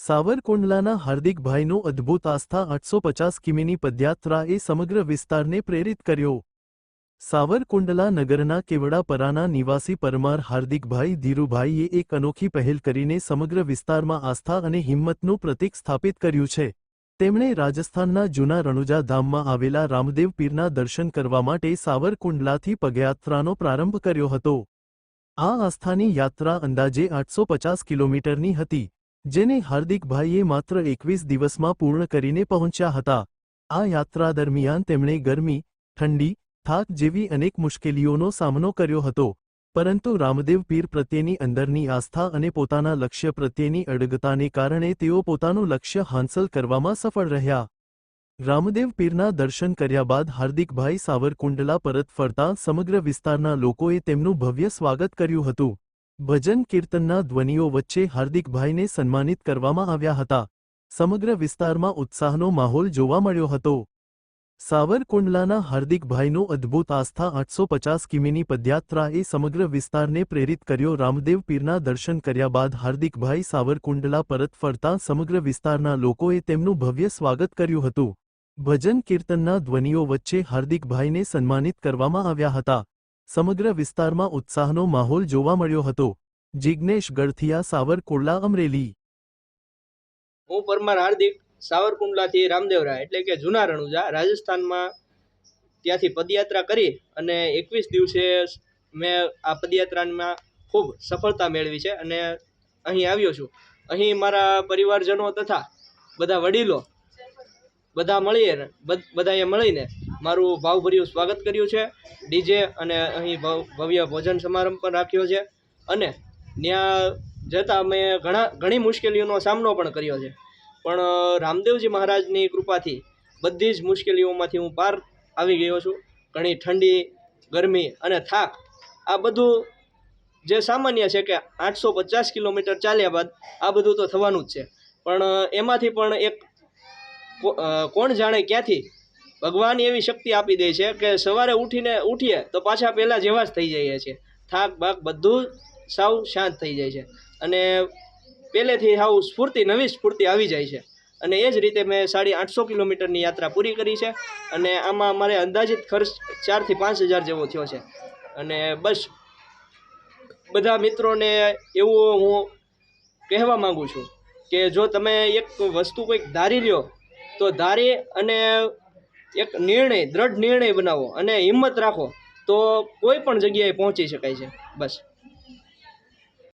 સાવરકુંડલાના હાર્દિકભાઈનો અદ્ભુત આસ્થા આઠસો પચાસ કિમીની પદયાત્રાએ સમગ્ર વિસ્તારને પ્રેરિત કર્યો. સાવરકુંડલા નગરના કેવડાપરાના નિવાસી પરમાર હાર્દિકભાઈ ધીરુભાઈએ એક અનોખી પહેલ કરીને સમગ્ર વિસ્તારમાં આસ્થા અને હિંમતનું પ્રતીક સ્થાપિત કર્યું છે. તેમણે રાજસ્થાનના જૂના રણુજા ધામમાં આવેલા રામદેવ પીરના દર્શન કરવા માટે સાવરકુંડલાથી પગયાત્રાનો પ્રારંભ કર્યો હતો. આ આસ્થાની યાત્રા અંદાજે આઠસો પચાસ કિલોમીટરની હતી. જેને હાર્દિકભાઈએ માત્ર એકવીસ દિવસમાં પૂર્ણ કરીને પહોંચ્યા હતા. આ યાત્રા દરમિયાન તેમણે ગરમી, ઠંડી, થાક જેવી અનેક મુશ્કેલીઓનો સામનો કર્યો હતો. પરંતુ રામદેવ પીર પ્રત્યેની અંદરની આસ્થા અને પોતાના લક્ષ્ય પ્રત્યેની અડગતાને કારણે તેઓ પોતાનું લક્ષ્ય હાંસલ કરવામાં સફળ રહ્યા. રામદેવ પીરના દર્શન કર્યા બાદ હાર્દિકભાઈ સાવરકુંડલા પરત ફરતા સમગ્ર વિસ્તારના લોકોએ તેમનું ભવ્ય સ્વાગત કર્યું હતું. ભજન કીર્તનના ધ્વનિઓ વચ્ચે હાર્દિકભાઈને સન્માનિત કરવામાં આવ્યા હતા. સમગ્ર વિસ્તારમાં ઉત્સાહનો માહોલ જોવા મળ્યો હતો. સાવરકુંડલાના હાર્દિકભાઈનો અદ્ભુત આસ્થા આઠસો પચાસ કિમીની પદયાત્રાએ સમગ્ર વિસ્તારને પ્રેરિત કર્યો. રામદેવ પીરના દર્શન કર્યા બાદ હાર્દિકભાઈ સાવરકુંડલા પરત ફરતા સમગ્ર વિસ્તારના લોકોએ તેમનું ભવ્ય સ્વાગત કર્યું હતું. ભજન કીર્તનના ધ્વનિઓ વચ્ચે હાર્દિકભાઈને સન્માનિત કરવામાં આવ્યા હતા. સમગ્ર વિસ્તારમાં ઉત્સાહનો માહોલ જોવા મળ્યો હતો. જિજ્ઞેશ ગળથિયા સાવરકુંડલા, અમરેલી. હું પરમાર હાર્દિક, સાવરકુંડલાથી રામદેવરા એટલે કે જૂના રણુજા, રાજસ્થાનમાં ત્યાંથી પદયાત્રા કરી અને એકવીસ દિવસે મેં આ પદયાત્રામાં ખૂબ સફળતા મેળવી છે અને અહીં આવ્યો છું. અહીં મારા પરિવારજનો તથા બધા વડીલો, બધા મળીએ બધ- બધાએ મળીને મારું ભાવભર્યું સ્વાગત કર્યું છે. ડીજે અને અહીં ભવ- ભવ્ય ભોજન સમારંભ પણ રાખ્યો છે. અને ત્યાં જતાં મેં ઘણા, ઘણી મુશ્કેલીઓનો સામનો પણ કર્યો છે. પણ રામદેવજી મહારાજની કૃપાથી બધી જ મુશ્કેલીઓમાંથી હું પાર આવી ગયો છું. ઘણી ઠંડી, ગરમી અને થાક આ બધું જે સામાન્ય છે કે આઠસો પચાસ કિલોમીટર ચાલ્યા બાદ આ બધું તો થવાનું જ છે. પણ એમાંથી પણ એક કોણ જાણે ક્યાંથી ભગવાન એવી શક્તિ આપી દે છે કે સવારે ઉઠીને ઉઠીએ તો પાછા પહેલાં જેવા જ થઈ જઈએ છીએ. થાક, બાક બધું સાવ શાંત થઈ જાય છે. અને પહેલેથી સાવ સ્ફૂર્તિ, નવી સ્ફૂર્તિ આવી જાય છે. અને એ જ રીતે મેં સાડી આઠસો કિલોમીટરની યાત્રા પૂરી કરી છે. અને આમાં મારે અંદાજિત ખર્ચ ચારથી પાંચ હજાર જેવો થયો છે. અને બસ, બધા મિત્રોને એવું હું કહેવા માગું છું કે જો તમે એક વસ્તુ કંઈક ધારી લ્યો, તો ધારી અને એક નિર્ણય, દ્રઢ નિર્ણય બનાવો અને હિંમત રાખો તો કોઈ પણ જગ્યાએ પહોંચી શકાય છે. બસ.